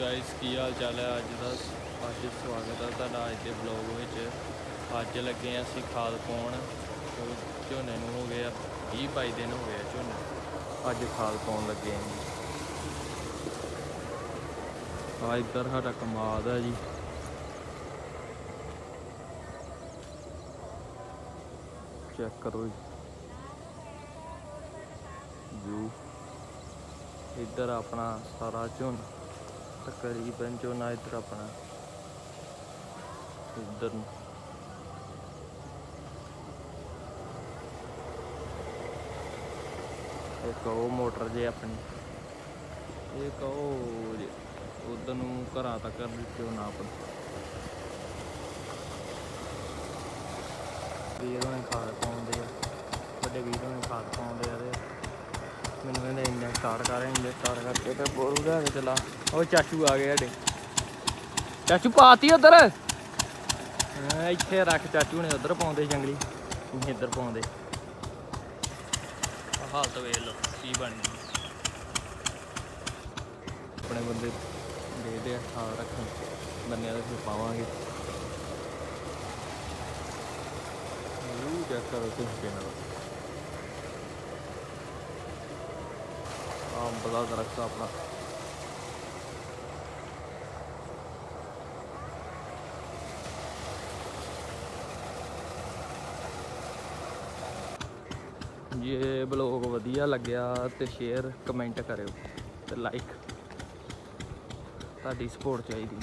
Guys ਕੀ ਹਾਲ ਚਾਲ ਹੈ? ਅੱਜ ਦਾ ਅੱਜ ਸਵਾਗਤ ਹੈ ਤੁਹਾਡਾ ਅੱਜ ਦੇ ਵਲੌਗ ਵਿੱਚ। ਅੱਜ ਲੱਗੇ ਹਾਂ ਅਸੀਂ ਖਾਦ ਪਾਉਣ। ਝੋਨੇ ਨੂੰ ਹੋ ਗਏ ਆ 20 22 ਦਿਨ ਹੋ ਗਏ ਆ ਝੋਨੇ। ਅੱਜ ਖਾਦ ਪਾਉਣ ਲੱਗੇ ਹਾਂ ਆ ਇੱਧਰ ਸਾਡਾ ਕਮਾਦ ਹੈ ਜੀ। ਚੈੱਕ ਕਰੋ ਜੀ। ਇੱਧਰ ਆਪਣਾ ਸਾਰਾ ਝੋਨਾ। ਤਕਰੀਬਨ ਝੋਨਾ ਇੱਧਰ ਆਪਣਾ। ਇੱਧਰ ਨੂੰ। ਇੱਕ ਉਹ ਮੋਟਰ ਜੇ ਆਪਣੀ। ਇੱਕ ਉਹ ਜੇ। ਉਧਰ ਨੂੰ ਘਰਾਂ ਤੱਕ ਝੋਨਾ ਆਪਣਾ ਵੀਰ ਹੋਣੀ ਖਾਦ ਪਾਉਂਦੇ ਆ ਵੱਡੇ ਵੀਰ ਹੋਣੀ ਖਾਦ ਪਾਉਂਦੇ ਆ ਤੇ ਮੈਨੂੰ ਕਹਿੰਦੇ ਇੰਜਨ ਸਟਾਰਟ ਕਰ ਇੰਜਨ ਸਟਾਰਟ ਕਰਕੇ ਤੇ ਬੋਰੂ ਲੈ ਕੇ ਚਲਾ। ਉਹ ਚਾਚੂ ਆ ਗਏ ਸਾਡੇ। ਚਾਚੂ ਪਾਤੀ ਉਧਰ? ਇੱਥੇ ਰੱਖ ਚਾਚੂ ਨੇ ਉਧਰ ਪਾਉਂਦੇ ਜੰਗਲੀ। ਅਸੀਂ ਇੱਧਰ ਪਾਉਂਦੇ। ਹਾਲਤ ਵੇਖ ਲਓ ਕੀ ਬਣ ਗਈ। ਆਪਣੇ ਬੰਦੇ ਦੇਖਦੇ ਆ ਹਾਲ ਰੱਖਣ। ਬੰਨਿਆਂ ਦੇ ਫਿਰ ਪਾਵਾਂਗੇ। ਉਹ ਚੈੱਕ ਕਰੋ ਤੁਸੀਂ ਕਿਹਨਾਂ ਦਾ। ਅੰਬ ਦਾ ਦਰਖਤ ਆਪਣਾ। ਜੇ ਬਲੌਗ ਵਧੀਆ ਲੱਗਿਆ ਤੇ ਸ਼ੇਅਰ ਕਮੈਂਟ ਕਰਿਓ ਤੇ ਲਾਈਕ ਤੁਹਾਡੀ ਸਪੋਰਟ ਚਾਹੀਦੀ।